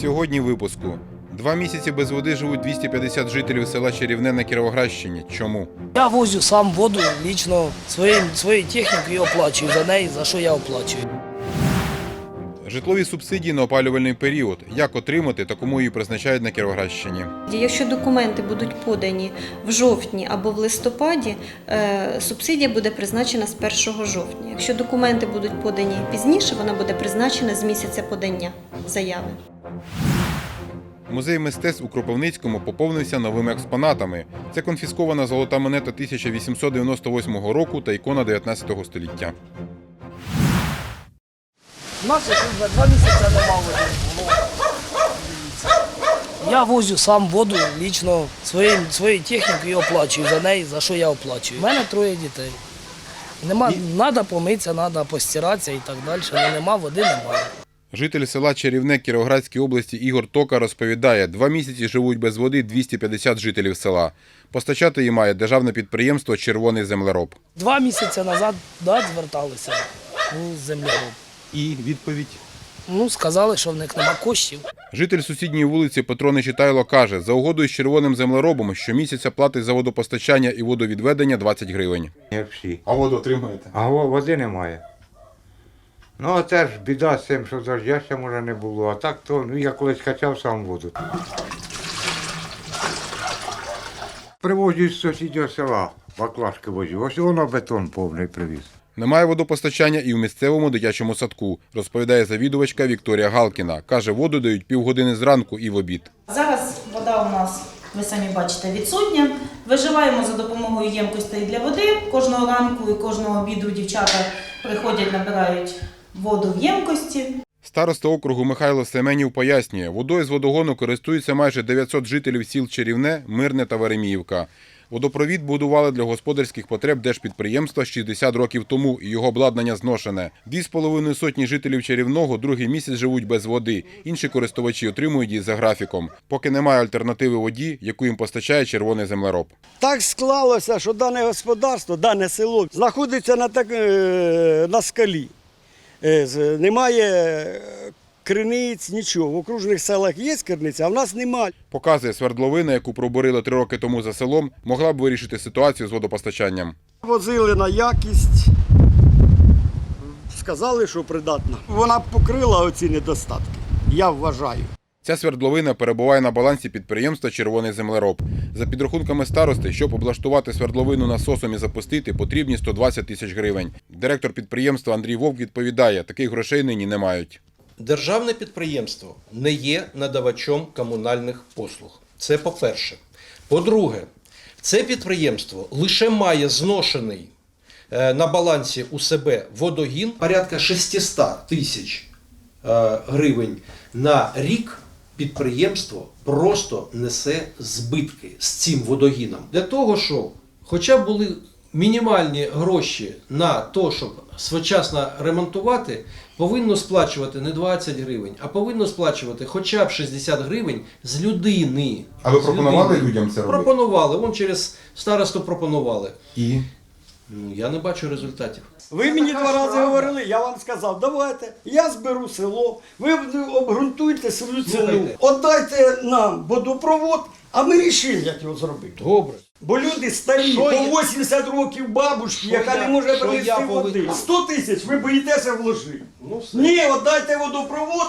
Сьогодні випуску. Два місяці без води живуть 250 жителів села Чарівне на Кіровоградщині. Чому? Я возю сам воду лічно своєю своєю технікою оплачую за неї, за що я оплачую. Житлові субсидії на опалювальний період. Як отримати та кому її призначають на Кіровоградщині? Якщо документи будуть подані в жовтні або в листопаді, е, субсидія буде призначена з 1 жовтня. Якщо документи будуть подані пізніше, вона буде призначена з місяця подання заяви. Музей мистецтв у Кропивницькому поповнився новими експонатами. Це конфіскована золота монета 1898 року та ікона 19 століття. У нас вже два місяці нема води. Я возю сам воду лично своїм, своєю технікою оплачую за неї, за що я оплачую. У мене троє дітей. Нема, треба помитися, треба постиратися і так далі, але нема води, немає. Житель села Чарівне Кіровоградській області Ігор Тока розповідає, два місяці живуть без води 250 жителів села. Постачати її має державне підприємство Червоний землероб. Два місяці назад да, зверталися у земляроб. І відповідь. Ну, сказали, що в них нема коштів. Житель сусідньої вулиці Петро Нечитайло каже, за угодою з червоним землеробом щомісяця платить за водопостачання і водовідведення 20 гривень. Всі. А воду отримуєте? А во- води немає. Ну, а це ж біда з цим, що дождя ще може не було. А так то, ну я колись качав сам воду. Привозю з сусіднього села, баклажки возю. Ось воно бетон повний привіз. Немає водопостачання і в місцевому дитячому садку, розповідає завідувачка Вікторія Галкіна. Каже, воду дають півгодини зранку і в обід. Зараз вода у нас, ви самі бачите, відсутня. Виживаємо за допомогою ємкостей для води. Кожного ранку і кожного обіду дівчата приходять, набирають воду в ємкості. Староста округу Михайло Семенів пояснює, водою з водогону користуються майже 900 жителів сіл Чарівне, Мирне та Вереміївка. Водопровід будували для господарських потреб держпідприємства 60 років тому, і його обладнання зношене. Дві з половиною сотні жителів Чарівного другий місяць живуть без води. Інші користувачі отримують її за графіком, поки немає альтернативи воді, яку їм постачає червоний землероб. Так склалося, що дане господарство, дане село знаходиться на, так, е, на скалі. Е, Немає криниць, нічого. В окружних селах є криниця, а в нас немає. Показує свердловина, яку пробурили три роки тому за селом, могла б вирішити ситуацію з водопостачанням. Возили на якість, сказали, що придатна. Вона покрила оці недостатки, я вважаю. Ця свердловина перебуває на балансі підприємства Червоний землероб. За підрахунками старости, щоб облаштувати свердловину насосом і запустити, потрібні 120 тисяч гривень. Директор підприємства Андрій Вовк відповідає, таких грошей нині не мають. Державне підприємство не є надавачом комунальних послуг. Це по-перше. По-друге, це підприємство лише має зношений е, на балансі у себе водогін порядка 600 тисяч е, гривень на рік. Підприємство просто несе збитки з цим водогіном. Для того, щоб хоча були мінімальні гроші на те, щоб своєчасно ремонтувати, повинно сплачувати не 20 гривень, а повинно сплачувати хоча б 60 гривень з людини. А ви З пропонували людини. людям це робити? Пропонували. Вон через старосту пропонували. І Ну, я не бачу результатів. Ви мені два рази говорили, я вам сказав, давайте, я зберу село, ви обґрунтуйте свою ціну. Слухайте. Отдайте нам водопровод, а ми рішимо, як його зробити. Добре. Бо люди старі, Що по я- 80 років бабушки, Що яка я- не може що принести я води. повинен? 100 тисяч ви боїтеся вложити. Ну, все. Ні, отдайте водопровод.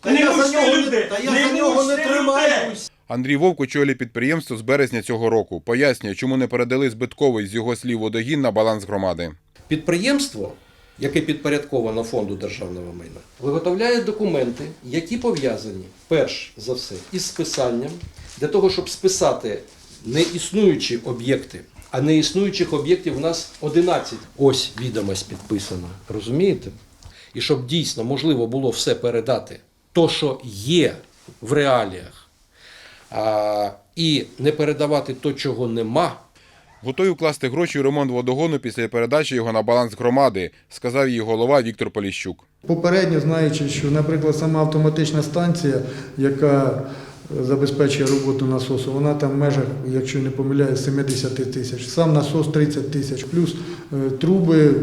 Та я за мучте нього не- людей, та я за нього не мучте людей. тримаюсь. Андрій Вовк очолює підприємство з березня цього року. Пояснює, чому не передали збитковий з його слів водогін на баланс громади. Підприємство, яке підпорядковано фонду державного майна, виготовляє документи, які пов'язані перш за все із списанням, для того, щоб списати неіснуючі об'єкти. А неіснуючих об'єктів у нас 11. Ось відомость підписана. Розумієте? І щоб дійсно можливо було все передати, то, що є в реаліях, а, і не передавати то, чого нема. Готові вкласти гроші у ремонт водогону після передачі його на баланс громади, сказав її голова Віктор Поліщук. Попередньо знаючи, що, наприклад, сама автоматична станція, яка забезпечує роботу насосу, вона там в межах, якщо не помиляюсь, 70 тисяч. Сам насос 30 тисяч, плюс е, труби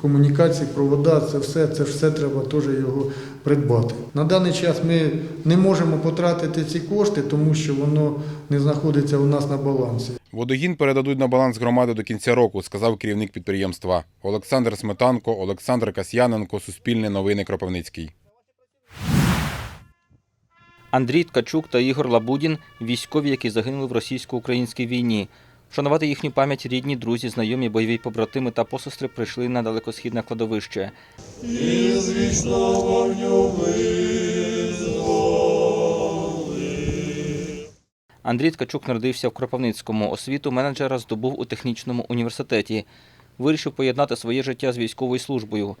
комунікації, провода, це все, це все треба теж його придбати. На даний час ми не можемо потратити ці кошти, тому що воно не знаходиться у нас на балансі. Водогін передадуть на баланс громади до кінця року, сказав керівник підприємства. Олександр Сметанко, Олександр Касьяненко, Суспільне новини Кропивницький. Андрій Ткачук та Ігор Лабудін військові, які загинули в російсько-українській війні. Вшанувати їхню пам'ять рідні, друзі, знайомі, бойові побратими та посестри прийшли на далекосхідне кладовище. Андрій Ткачук народився в Кропивницькому. Освіту менеджера здобув у технічному університеті. Вирішив поєднати своє життя з військовою службою.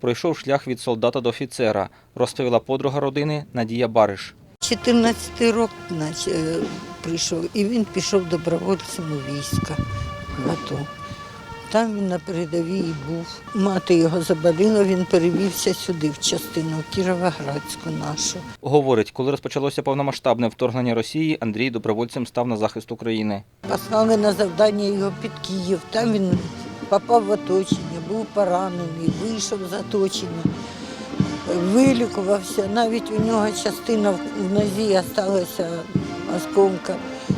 Пройшов шлях від солдата до офіцера, розповіла подруга родини Надія Бариш. 14 років е, прийшов, і він пішов добровольцем у війська в АТО. Там він на передовій і був. Мати його заболіла, він перевівся сюди, в частину Кіровоградську нашу. Говорить, коли розпочалося повномасштабне вторгнення Росії, Андрій добровольцем став на захист України. Послали на завдання його під Київ. Там він попав в оточення, був поранений, вийшов з оточення, вилікувався. Навіть у нього частина в нозі залишилася осколка.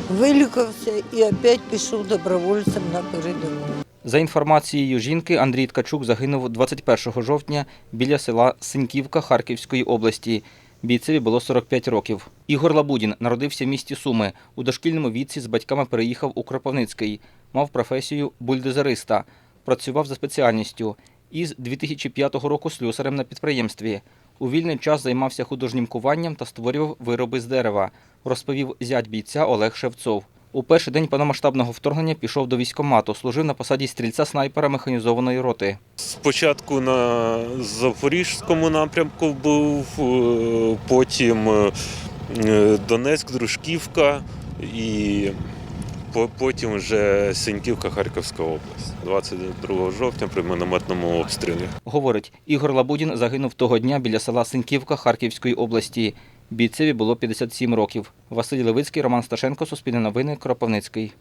Вилікувався і опять пішов добровольцем на передову. За інформацією жінки, Андрій Ткачук загинув 21 жовтня біля села Синьківка Харківської області. Бійцеві було 45 років. Ігор Лабудін народився в місті Суми. У дошкільному віці з батьками переїхав у Кропивницький. Мав професію бульдозериста. Працював за спеціальністю. Із 2005 року слюсарем на підприємстві. У вільний час займався художнім куванням та створював вироби з дерева, розповів зять бійця Олег Шевцов. У перший день повномасштабного вторгнення пішов до військкомату, служив на посаді стрільця снайпера механізованої роти. Спочатку на Запорізькому напрямку був, е, потім е, Донецьк, Дружківка і потім вже Синьківка, Харківська область. 22 жовтня при мінометному обстрілі. Говорить, Ігор Лабудін загинув того дня біля села Синьківка Харківської області. Бійцеві було 57 років. Василь Левицький, Роман Сташенко, Суспільне новини, Кропивницький.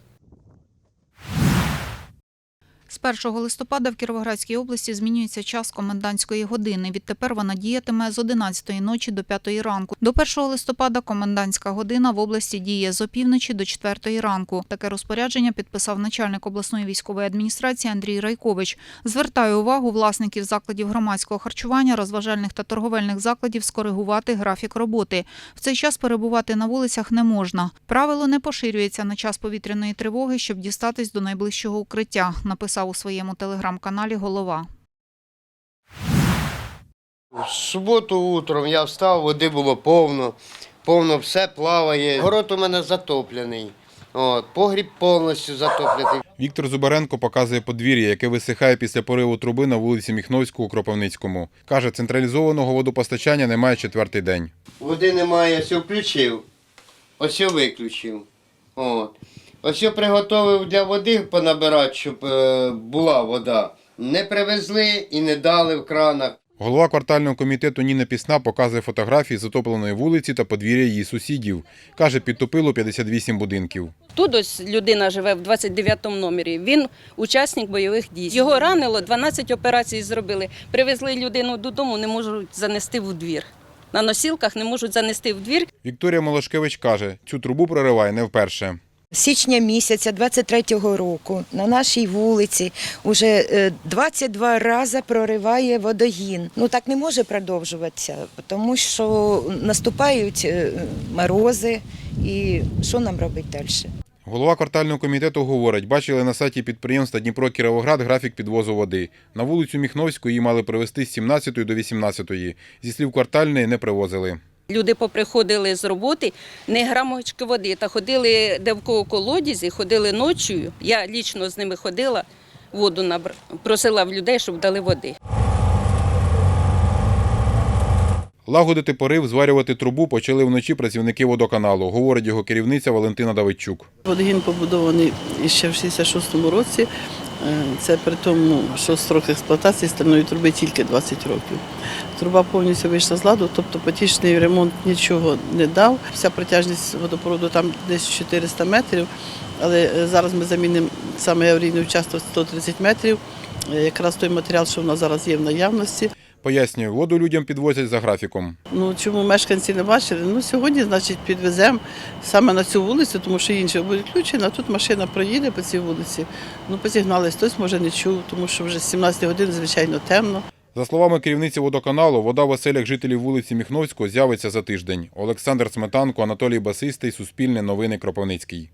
З 1 листопада в Кіровоградській області змінюється час комендантської години. Відтепер вона діятиме з 11 ночі до 5 ранку. До 1 листопада комендантська година в області діє з опівночі до 4 ранку. Таке розпорядження підписав начальник обласної військової адміністрації Андрій Райкович. Звертає увагу власників закладів громадського харчування, розважальних та торговельних закладів скоригувати графік роботи. В цей час перебувати на вулицях не можна. Правило не поширюється на час повітряної тривоги, щоб дістатись до найближчого укриття, написав у своєму телеграм-каналі голова. В суботу утром я встав, води було повно, повно все плаває. Город у мене затоплений. От, погріб повністю затоплений. Віктор Зубаренко показує подвір'я, яке висихає після пориву труби на вулиці Міхновську у Кропивницькому. Каже, централізованого водопостачання немає четвертий день. Води немає, все включив, ось виключив. От. Ось я приготував для води понабирати, щоб е, була вода. Не привезли і не дали в кранах. Голова квартального комітету Ніна Пісна показує фотографії затопленої вулиці та подвір'я її сусідів. Каже, підтопило 58 будинків. Тут ось людина живе в 29-му номері. Він учасник бойових дій. Його ранило, 12 операцій зробили. Привезли людину додому, не можуть занести в двір. На носілках не можуть занести в двір. Вікторія Молошкевич каже, цю трубу прориває не вперше. січня місяця 23-го року на нашій вулиці вже е, 22 рази прориває водогін. Ну так не може продовжуватися, тому що наступають е, морози і що нам робити далі? Голова квартального комітету говорить, бачили на сайті підприємства Дніпро Кіровоград графік підвозу води. На вулицю Міхновську її мали привезти з 17 до 18. Зі слів квартальної не привозили. Люди поприходили з роботи, не грамочки води, та ходили де в кого колодязі, ходили ночою. Я лічно з ними ходила, воду набр... просила в людей, щоб дали води. Лагодити порив, зварювати трубу почали вночі працівники водоканалу, говорить його керівниця Валентина Давидчук. Водогін побудований ще в 66-му році. Е, Це при тому, що строк експлуатації стальної труби тільки 20 років. Труба повністю вийшла з ладу, тобто потічний ремонт нічого не дав. Вся протяжність водопроводу там десь 400 метрів, але е, зараз ми замінимо саме аварійний участок 130 метрів. Е, Якраз той матеріал, що в нас зараз є в наявності. Пояснює, воду людям підвозять за графіком. Ну чому мешканці не бачили? Ну сьогодні, значить, підвеземо саме на цю вулицю, тому що інші будуть включені, а тут машина проїде по цій вулиці. Ну, позігнались, хтось може не чув, тому що вже з 17 годин, звичайно, темно. За словами керівниці водоканалу, вода в оселях жителів вулиці Міхновського з'явиться за тиждень. Олександр Сметанко, Анатолій Басистий, Суспільне новини Кропивницький.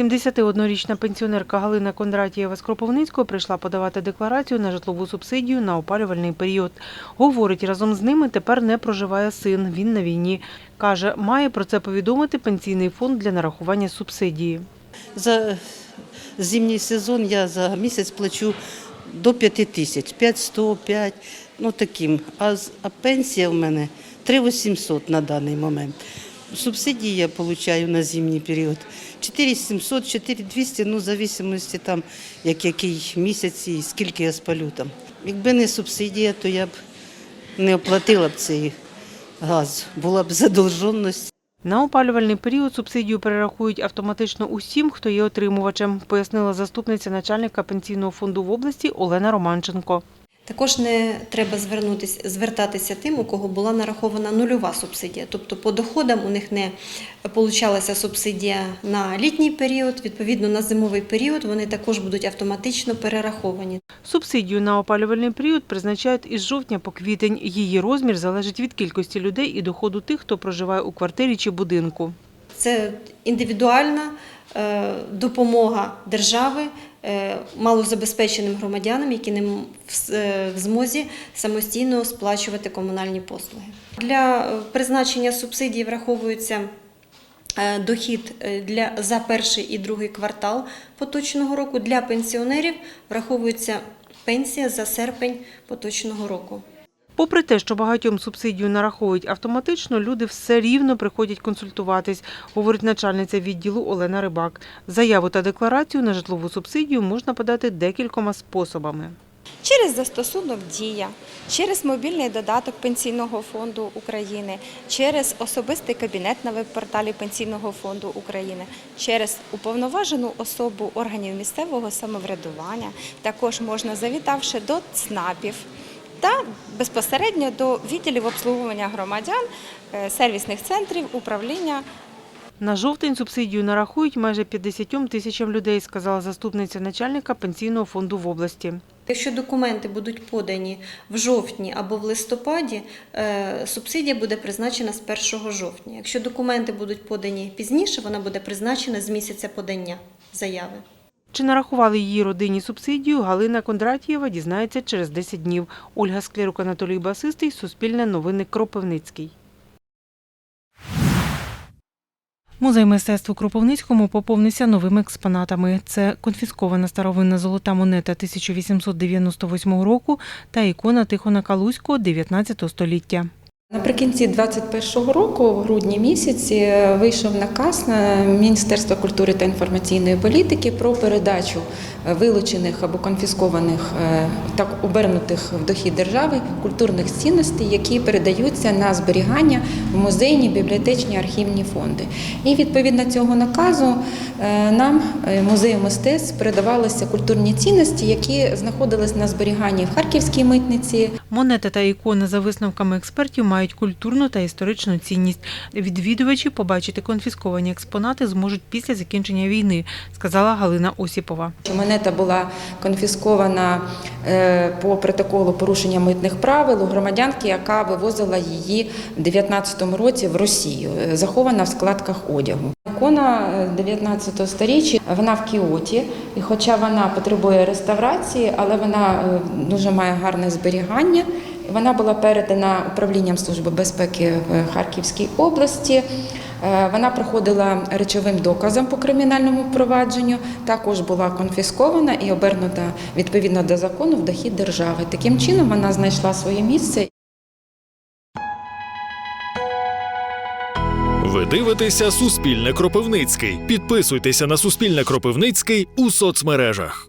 71-річна пенсіонерка Галина Кондратієва з Кропивницького прийшла подавати декларацію на житлову субсидію на опалювальний період. Говорить, разом з ними тепер не проживає син, він на війні. Каже, має про це повідомити пенсійний фонд для нарахування субсидії. За зимній сезон я за місяць плачу до 5 тисяч, 500, 5, ну таким. А, а пенсія в мене 3800 на даний момент. Субсидії я отримую на зимній період 4700, 4200, ну в зависимості там, як який місяць і скільки я спалю там. Якби не субсидія, то я б не оплатила б цей газ, була б задовженість. На опалювальний період субсидію перерахують автоматично усім, хто є отримувачем, пояснила заступниця начальника пенсійного фонду в області Олена Романченко. Також не треба звертатися тим, у кого була нарахована нульова субсидія. Тобто по доходам у них не получалася субсидія на літній період, відповідно на зимовий період вони також будуть автоматично перераховані. Субсидію на опалювальний період призначають із жовтня по квітень. Її розмір залежить від кількості людей і доходу тих, хто проживає у квартирі чи будинку. Це індивідуальна е, допомога держави малозабезпеченим громадянам, які не е, в змозі самостійно сплачувати комунальні послуги. Для е, призначення субсидій враховується е, дохід е, для, за перший і другий квартал поточного року. Для пенсіонерів враховується пенсія за серпень поточного року. Попри те, що багатьом субсидію нараховують автоматично, люди все рівно приходять консультуватись, говорить начальниця відділу Олена Рибак. Заяву та декларацію на житлову субсидію можна подати декількома способами. через застосунок Дія, через мобільний додаток Пенсійного фонду України, через особистий кабінет на веб-порталі Пенсійного фонду України, через уповноважену особу органів місцевого самоврядування, також можна завітавши до ЦНАПів та безпосередньо до відділів обслуговування громадян, е, сервісних центрів, управління На жовтень субсидію нарахують майже 50 тисячам людей, сказала заступниця начальника пенсійного фонду в області. Якщо документи будуть подані в жовтні або в листопаді, е, субсидія буде призначена з 1 жовтня. Якщо документи будуть подані пізніше, вона буде призначена з місяця подання заяви. Чи нарахували її родині субсидію, Галина Кондратієва дізнається через 10 днів. Ольга Склярук, Анатолій Басистий, Суспільне новини Кропивницький. Музей мистецтв у Кропивницькому поповнився новими експонатами. Це конфіскована старовинна золота монета 1898 року та ікона Тихона Калузького 19 століття. Наприкінці 2021 року, в грудні місяці, вийшов наказ на Міністерство культури та інформаційної політики про передачу вилучених або конфіскованих е, так обернутих в дохід держави культурних цінностей, які передаються на зберігання в музейні, бібліотечні архівні фонди. І відповідно цього наказу е, нам е, музею мистецтв передавалися культурні цінності, які знаходились на зберіганні в Харківській митниці, Монета та ікона за висновками експертів мають культурну та історичну цінність. Відвідувачі побачити конфісковані експонати зможуть після закінчення війни, сказала Галина Осіпова. Монета була конфіскована е, по протоколу порушення митних правил у громадянки, яка вивозила її в 19 році в Росію, е, захована в складках одягу. Ікона е, 19 сторіччя, вона в Кіоті, і хоча вона потребує реставрації, але вона е, дуже має гарне зберігання. Вона була передана управлінням Служби безпеки в Харківській області. Е, Вона проходила речовим доказом по кримінальному провадженню, також була конфіскована і обернута відповідно до закону в дохід держави. Таким чином вона знайшла своє місце Ви дивитеся Суспільне Кропивницький. Підписуйтеся на Суспільне Кропивницький у соцмережах.